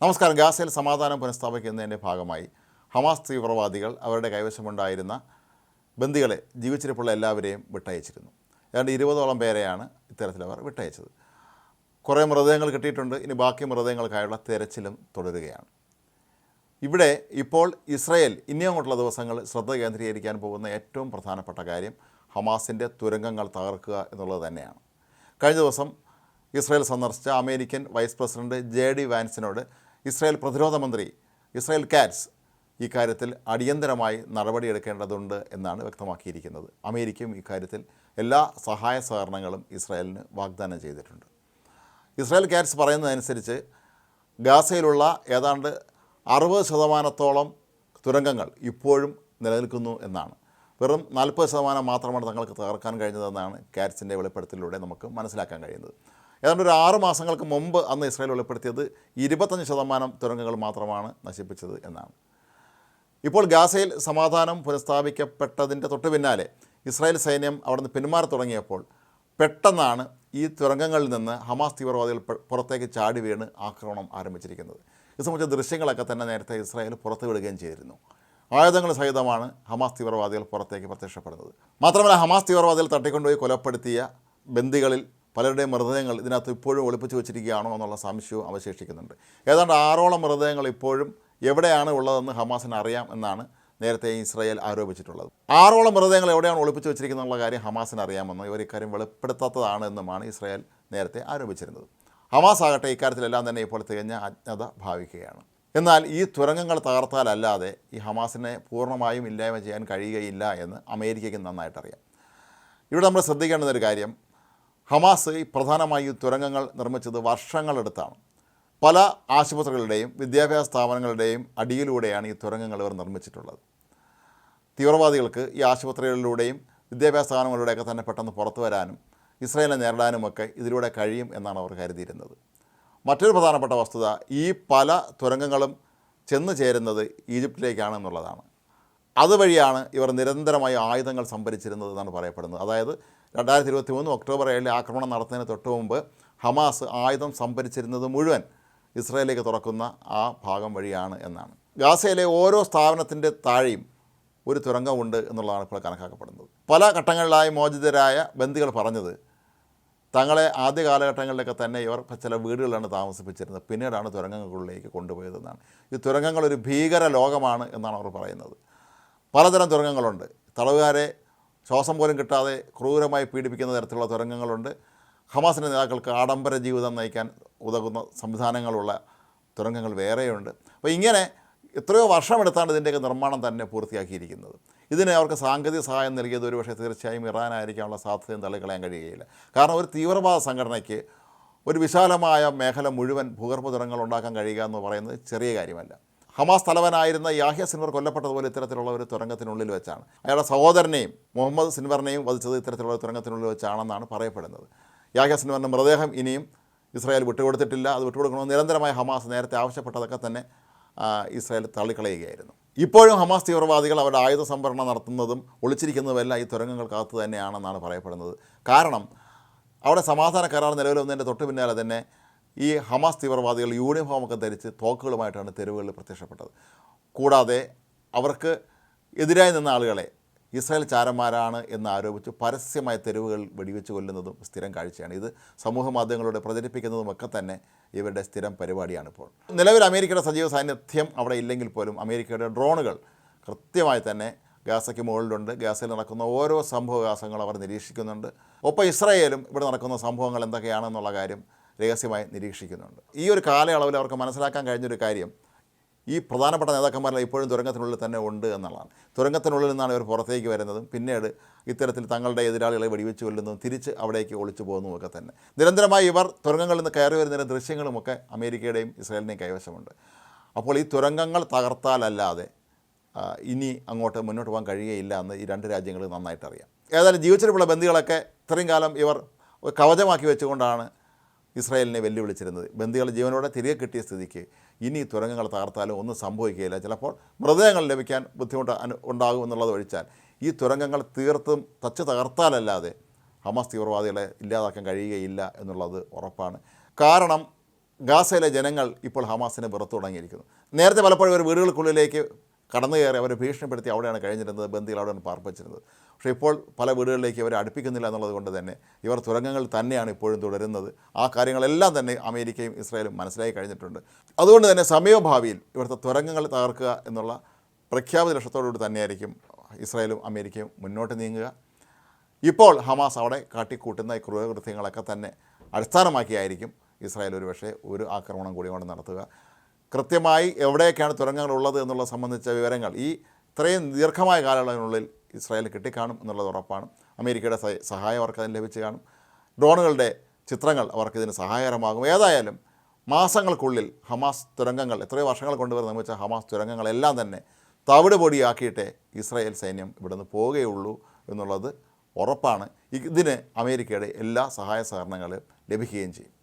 നമസ്കാരം. ഗാസയിൽ സമാധാനം പുനഃസ്ഥാപിക്കുന്നതിന്റെ ഭാഗമായി ഹമാസ് തീവ്രവാദികൾ അവരുടെ കൈവശമുണ്ടായിരുന്ന ബന്ദികളെ ജീവിച്ചിരിപ്പുള്ള എല്ലാവരെയും വിട്ടയച്ചിരുന്നു. ഏതാണ്ട് ഇരുപതോളം പേരെയാണ് ഇത്തരത്തിൽ അവർ വിട്ടയച്ചത്. കുറേ മൃതദേഹങ്ങൾ കിട്ടിയിട്ടുണ്ട്. ഇനി ബാക്കി മൃതദേഹങ്ങൾക്കായുള്ള തിരച്ചിലും തുടരുകയാണ്. ഇവിടെ ഇപ്പോൾ ഇസ്രയേൽ ഇനിയങ്ങോട്ടുള്ള ദിവസങ്ങൾ ശ്രദ്ധ കേന്ദ്രീകരിക്കാൻ പോകുന്ന ഏറ്റവും പ്രധാനപ്പെട്ട കാര്യം ഹമാസിന്റെ തുരങ്കങ്ങൾ തകർക്കുക എന്നുള്ളത് തന്നെയാണ്. കഴിഞ്ഞ ദിവസം ഇസ്രയേൽ സന്ദർശിച്ച American vice president J D വാൻസിനോട് Israel പ്രതിരോധ മന്ത്രി ഇസ്രായേൽ കാറ്റ്സ് ഇക്കാര്യത്തിൽ അടിയന്തരമായി നടപടിയെടുക്കേണ്ടതുണ്ട് എന്നാണ് വ്യക്തമാക്കിയിരിക്കുന്നത്. അമേരിക്കയും ഇക്കാര്യത്തിൽ എല്ലാ സഹായ സഹകരണങ്ങളും ഇസ്രായേലിന് വാഗ്ദാനം ചെയ്തിട്ടുണ്ട്. ഇസ്രായേൽ കാറ്റ്സ് പറയുന്നതനുസരിച്ച് ഗാസയിലുള്ള ഏതാണ്ട് അറുപത് ശതമാനത്തോളം തുരങ്കങ്ങൾ ഇപ്പോഴും നിലനിൽക്കുന്നു എന്നാണ്. വെറും നാൽപ്പത് ശതമാനം മാത്രമാണ് തങ്ങൾക്ക് തകർക്കാൻ കഴിഞ്ഞതെന്നാണ് കാറ്റ്സിന്റെ വെളിപ്പെടുത്തലിലൂടെ നമുക്ക് മനസ്സിലാക്കാൻ കഴിയുന്നത്. ഏതാണ്ട് ഒരു ആറ് മാസങ്ങൾക്ക് മുമ്പ് അന്ന് ഇസ്രായേൽ വെളിപ്പെടുത്തിയത് ഇരുപത്തഞ്ച് ശതമാനം തുരങ്കങ്ങൾ മാത്രമാണ് നശിപ്പിച്ചത് എന്നാണ്. ഇപ്പോൾ ഗാസയിൽ സമാധാനം പുനഃസ്ഥാപിക്കപ്പെട്ടതിന്റെ തൊട്ട് പിന്നാലെ ഇസ്രായേൽ സൈന്യം അവിടെ നിന്ന് പിന്മാറി തുടങ്ങിയപ്പോൾ പെട്ടെന്നാണ് ഈ തുരങ്കങ്ങളിൽ നിന്ന് ഹമാസ് തീവ്രവാദികൾ പുറത്തേക്ക് ചാടി വീണ് ആക്രമണം ആരംഭിച്ചിരിക്കുന്നത്. ഇത് സംബന്ധിച്ച ദൃശ്യങ്ങളൊക്കെ തന്നെ നേരത്തെ ഇസ്രായേൽ പുറത്തുവിടുകയും ചെയ്തിരുന്നു. ആയുധങ്ങൾ സഹിതമാണ് ഹമാസ് തീവ്രവാദികൾ പുറത്തേക്ക് പ്രത്യക്ഷപ്പെടുന്നത്. മാത്രമല്ല ഹമാസ് തീവ്രവാദികൾ തട്ടിക്കൊണ്ടുപോയി കൊലപ്പെടുത്തിയ ബന്ദികളിൽ പലരുടെയും മൃതദേഹങ്ങൾ ഇതിനകത്ത് ഇപ്പോഴും ഒളിപ്പിച്ചു വെച്ചിരിക്കുകയാണോ എന്നുള്ള സംശയവും അവശേഷിക്കുന്നുണ്ട്. ഏതാണ്ട് ആറോളം മൃതദേഹങ്ങൾ ഇപ്പോഴും എവിടെയാണ് ഉള്ളതെന്ന് ഹമാസിന് അറിയാം എന്നാണ് നേരത്തെ ഇസ്രായേൽ ആരോപിച്ചിട്ടുള്ളത്. ആറോളം മൃതദേഹങ്ങൾ എവിടെയാണ് ഒളിപ്പിച്ചു വെച്ചിരിക്കുന്നുള്ള കാര്യം ഹമാസിന് അറിയാമെന്ന് ഇവർ ഇക്കാര്യം വെളിപ്പെടുത്താത്തതാണ് എന്നുമാണ് ഇസ്രായേൽ നേരത്തെ ആരോപിച്ചിരുന്നത്. ഹമാസ് ആകട്ടെ ഇക്കാര്യത്തിലെല്ലാം തന്നെ ഇപ്പോൾ തികഞ്ഞ അജ്ഞത ഭാവിക്കുകയാണ്. എന്നാൽ ഈ തുരങ്കങ്ങൾ തകർത്താലല്ലാതെ ഈ ഹമാസിനെ പൂർണമായും ഇല്ലായ്മ ചെയ്യാൻ കഴിയുകയില്ല എന്ന് അമേരിക്കയ്ക്ക് നന്നായിട്ടറിയാം. ഇവിടെ നമ്മൾ ശ്രദ്ധിക്കേണ്ടുന്ന ഒരു കാര്യം ഹമാസ് പ്രധാനമായും തുരങ്കങ്ങൾ നിർമ്മിച്ചത് വർഷങ്ങളെടുത്താണ്. പല ആശുപത്രികളുടെയും വിദ്യാഭ്യാസ സ്ഥാപനങ്ങളുടെയും അടിയിലൂടെയാണ് ഈ തുരങ്കങ്ങൾ ഇവർ നിർമ്മിച്ചിട്ടുള്ളത്. തീവ്രവാദികൾക്ക് ഈ ആശുപത്രികളിലൂടെയും വിദ്യാഭ്യാസ സ്ഥാപനങ്ങളിലൂടെയൊക്കെ തന്നെ പെട്ടെന്ന് പുറത്തു വരാനും ഇസ്രയേലിനെ നേരിടാനുമൊക്കെ ഇതിലൂടെ കഴിയും എന്നാണ് അവർ കരുതിയിരുന്നത്. മറ്റൊരു പ്രധാനപ്പെട്ട വസ്തുത ഈ പല തുരങ്കങ്ങളും ചെന്ന് ചേരുന്നത് ഈജിപ്തിലേക്കാണ് എന്നുള്ളതാണ്. അതുവഴിയാണ് ഇവർ നിരന്തരമായി ആയുധങ്ങൾ സംഭരിച്ചിരുന്നത് എന്നാണ് പറയപ്പെടുന്നത്. അതായത് രണ്ടായിരത്തി ഇരുപത്തി മൂന്ന് ഒക്ടോബർ ഏഴിലെ ആക്രമണം നടത്തുന്നതിന് തൊട്ട് മുമ്പ് ഹമാസ് ആയുധം സംഭരിച്ചിരുന്നത് മുഴുവൻ ഇസ്രായേലിലേക്ക് തുറക്കുന്ന ആ ഭാഗം വഴിയാണ് എന്നാണ്. ഗാസയിലെ ഓരോ സ്ഥാപനത്തിന്റെ താഴെയും ഒരു തുരങ്കമുണ്ട് എന്നുള്ളതാണ് ഇപ്പോൾ കണക്കാക്കപ്പെടുന്നത്. പല ഘട്ടങ്ങളിലായി മോചിതരായ ബന്ദികൾ പറഞ്ഞത് തങ്ങളെ ആദ്യ കാലഘട്ടങ്ങളിലൊക്കെ തന്നെ ഇവർ ചില വീടുകളിലാണ് താമസിപ്പിച്ചിരുന്നത്. പിന്നീടാണ് തുരങ്കങ്ങളിലേക്ക് കൊണ്ടുപോയതെന്നാണ് ഈ തുരങ്കങ്ങൾ ഒരു ഭീകര ലോകമാണ് എന്നാണ് അവർ പറയുന്നത്. പലതരം തുരങ്കങ്ങളുണ്ട്. തടവുകാരെ ശ്വാസം പോലും കിട്ടാതെ ക്രൂരമായി പീഡിപ്പിക്കുന്ന തരത്തിലുള്ള തുരങ്കങ്ങളുണ്ട്. ഹമാസിന്റെ നേതാക്കൾക്ക് ആഡംബര ജീവിതം നയിക്കാൻ ഉതകുന്ന സംവിധാനങ്ങളുള്ള തുരങ്കങ്ങൾ വേറെയുണ്ട്. അപ്പോൾ ഇങ്ങനെ എത്രയോ വർഷമെടുത്താണ് ഇതിന്റെയൊക്കെ നിർമ്മാണം തന്നെ പൂർത്തിയാക്കിയിരിക്കുന്നത്. ഇതിന് അവർക്ക് സാങ്കേതിക സഹായം നൽകിയത് ഒരുപക്ഷെ തീർച്ചയായും ഇറാനായിരിക്കാനുള്ള സാധ്യതയും തള്ളിക്കളയാൻ കഴിയുകയില്ല. കാരണം ഒരു തീവ്രവാദ സംഘടനയ്ക്ക് ഒരു വിശാലമായ മേഖല മുഴുവൻ ഭൂഗർഭ തുരങ്കങ്ങൾ ഉണ്ടാക്കാൻ കഴിയുക എന്ന് പറയുന്നത് ചെറിയ കാര്യമല്ല. ഹമാസ് തലവനായിരുന്ന യാഹ്യ സിൻവർ കൊല്ലപ്പെട്ടതുപോലെ ഇത്തരത്തിലുള്ള ഒരു തുരങ്കത്തിനുള്ളിൽ വെച്ചാണ്. അയാളുടെ സഹോദരനെയും മുഹമ്മദ് സിൻവറിനെയും വധിച്ചത് ഇത്തരത്തിലുള്ള തുരങ്കത്തിനുള്ളിൽ വെച്ചാണെന്നാണ് പറയപ്പെടുന്നത്. യാഹ്യ സിൻവറിന്റെ മൃതദേഹം ഇനിയും ഇസ്രായേൽ വിട്ടുകൊടുത്തിട്ടില്ല. അത് വിട്ടുകൊടുക്കണമെന്ന് നിരന്തരമായി ഹമാസ് നേരത്തെ ആവശ്യപ്പെട്ടതൊക്കെ തന്നെ ഇസ്രായേൽ തള്ളിക്കളയുകയായിരുന്നു. ഇപ്പോഴും ഹമാസ് തീവ്രവാദികൾ അവരുടെ ആയുധ സംഭരണം നടത്തുന്നതും ഒളിച്ചിരിക്കുന്നതുമെല്ലാം ഈ തുരങ്കങ്ങൾക്കകത്ത് തന്നെയാണെന്നാണ് പറയപ്പെടുന്നത്. കാരണം അവിടെ സമാധാന കരാർ നിലവിൽ വന്നതിന്റെ തൊട്ട് പിന്നാലെ തന്നെ ഈ ഹമാസ് തീവ്രവാദികൾ യൂണിഫോമൊക്കെ ധരിച്ച് തോക്കുകളുമായിട്ടാണ് തെരുവുകളിൽ പ്രത്യക്ഷപ്പെട്ടത്. കൂടാതെ അവർക്ക് എതിരായി നിന്ന ആളുകളെ ഇസ്രായേൽ ചാരന്മാരാണ് എന്ന് ആരോപിച്ച് പരസ്യമായ തെരുവുകൾ വെടിവെച്ച് കൊല്ലുന്നതും സ്ഥിരം കാഴ്ചയാണ്. ഇത് സമൂഹ മാധ്യമങ്ങളിലൂടെ പ്രചരിപ്പിക്കുന്നതുമൊക്കെ തന്നെ ഇവരുടെ സ്ഥിരം പരിപാടിയാണ് ഇപ്പോൾ. നിലവിൽ അമേരിക്കയുടെ സജീവ സാന്നിധ്യം അവിടെ ഇല്ലെങ്കിൽ പോലും അമേരിക്കയുടെ ഡ്രോണുകൾ കൃത്യമായി തന്നെ ഗാസയ്ക്ക് മുകളിലുണ്ട്. ഗാസയിൽ നടക്കുന്ന ഓരോ സംഭവവികാസങ്ങളും അവർ നിരീക്ഷിക്കുന്നുണ്ട്. ഒപ്പം ഇസ്രായേലും ഇവിടെ നടക്കുന്ന സംഭവങ്ങൾ എന്തൊക്കെയാണെന്നുള്ള കാര്യം രഹസ്യമായി നിരീക്ഷിക്കുന്നുണ്ട്. ഈ ഒരു കാലയളവിൽ അവർക്ക് മനസ്സിലാക്കാൻ കഴിഞ്ഞൊരു കാര്യം ഈ പ്രധാനപ്പെട്ട നേതാക്കന്മാരെല്ലാം ഇപ്പോഴും തുരങ്കത്തിനുള്ളിൽ തന്നെ ഉണ്ട് എന്നുള്ളതാണ്. തുരങ്കത്തിനുള്ളിൽ നിന്നാണ് ഇവർ പുറത്തേക്ക് വരുന്നതും പിന്നീട് ഇത്തരത്തിൽ തങ്ങളുടെ എതിരാളികളെ വെടിവെച്ച് കൊല്ലുന്നതും തിരിച്ച് അവിടേക്ക് ഒളിച്ചു പോകുന്നതുമൊക്കെ തന്നെ. നിരന്തരമായി ഇവർ തുരങ്കങ്ങളിൽ നിന്ന് കയറി വരുന്നതിന്റെ ദൃശ്യങ്ങളുമൊക്കെ അമേരിക്കയുടെയും ഇസ്രായേലിന്റെയും കൈവശമുണ്ട്. അപ്പോൾ ഈ തുരങ്കങ്ങൾ തകർത്താലല്ലാതെ ഇനി അങ്ങോട്ട് മുന്നോട്ട് പോകാൻ കഴിയുകയില്ല എന്ന് ഈ രണ്ട് രാജ്യങ്ങളും നന്നായിട്ടറിയാം. ഏതായാലും ജീവിച്ചിട്ടുള്ള ബന്ധികളൊക്കെ ഇത്രയും കാലം ഇവർ കവചമാക്കി വെച്ചുകൊണ്ടാണ് ഇസ്രായേലിനെ വെല്ലുവിളിച്ചിരുന്നത്. ബന്ദികൾ ജീവനോടെ തിരികെ കിട്ടിയ സ്ഥിതിക്ക് ഇനി തുരങ്ങങ്ങൾ തകർത്താലും ഒന്നും സംഭവിക്കുകയില്ല. ചിലപ്പോൾ മൃതദേഹങ്ങൾ ലഭിക്കാൻ ബുദ്ധിമുട്ട് അനു ഉണ്ടാകും എന്നുള്ളത് ഒഴിച്ചാൽ ഈ തുരങ്കങ്ങൾ തീർത്തും തച്ച് തകർത്താലല്ലാതെ ഹമാസ് തീവ്രവാദികളെ ഇല്ലാതാക്കാൻ കഴിയുകയില്ല എന്നുള്ളത് ഉറപ്പാണ്. കാരണം ഗാസയിലെ ജനങ്ങൾ ഇപ്പോൾ ഹമാസിനെ വെറുത്തു തുടങ്ങിയിരിക്കുന്നു. നേരത്തെ പലപ്പോഴും ഒരു വീടുകൾക്കുള്ളിലേക്ക് കടന്നു കയറി അവരെ ഭീഷണിപ്പെടുത്തി അവിടെയാണ് കഴിഞ്ഞിരുന്നത് ബന്ദികൾ അവിടെയാണ് പാർപ്പിച്ചിരുന്നത്. പക്ഷേ ഇപ്പോൾ പല വീടുകളിലേക്ക് അവരെ അടുപ്പിക്കുന്നില്ല എന്നുള്ളത് കൊണ്ട് തന്നെ ഇവർ തുരങ്കങ്ങൾ തന്നെയാണ് ഇപ്പോഴും തുടരുന്നത്. ആ കാര്യങ്ങളെല്ലാം തന്നെ അമേരിക്കയും ഇസ്രായേലും മനസ്സിലാക്കി കഴിഞ്ഞിട്ടുണ്ട്. അതുകൊണ്ട് തന്നെ സമയഭാവിയിൽ ഇവിടുത്തെ തുരങ്കങ്ങൾ തകർക്കുക എന്നുള്ള പ്രഖ്യാപിത ലക്ഷ്യത്തോടുകൂടി തന്നെയായിരിക്കും ഇസ്രായേലും അമേരിക്കയും മുന്നോട്ട് നീങ്ങുക. ഇപ്പോൾ ഹമാസ് അവിടെ കാട്ടിക്കൂട്ടുന്ന ഈ ക്രൂരകൃത്യങ്ങളൊക്കെ തന്നെ അടിസ്ഥാനമാക്കിയായിരിക്കും ഇസ്രായേൽ ഒരു പക്ഷേ ഒരു ആക്രമണം കൂടി കൊണ്ട് നടത്തുക. കൃത്യമായി എവിടെയൊക്കെയാണ് തുരങ്കങ്ങൾ ഉള്ളത് എന്നുള്ളത് സംബന്ധിച്ച വിവരങ്ങൾ ഈ ഇത്രയും ദീർഘമായ കാലയളവിനുള്ളിൽ ഇസ്രായേൽ കിട്ടിക്കാണും എന്നുള്ളത് ഉറപ്പാണ്. അമേരിക്കയുടെ സഹ- സഹായം അവർക്ക് അതിന് ലഭിച്ചു കാണും. ഡ്രോണുകളുടെ ചിത്രങ്ങൾ അവർക്കിതിന് സഹായകരമാകും. ഏതായാലും മാസങ്ങൾക്കുള്ളിൽ ഹമാസ് തുരങ്കങ്ങൾ എത്രയോ വർഷങ്ങൾ കൊണ്ടുവരുന്ന നിർമ്മിച്ച ഹമാസ് തുരങ്കങ്ങളെല്ലാം തന്നെ തവിട് പൊടിയാക്കിയിട്ടേ ഇസ്രായേൽ സൈന്യം ഇവിടുന്ന് പോവുകയുള്ളൂ എന്നുള്ളത് ഉറപ്പാണ്. ഇതിന് അമേരിക്കയുടെ എല്ലാ സഹായ സഹകരണങ്ങളും ലഭിക്കുകയും ചെയ്യും.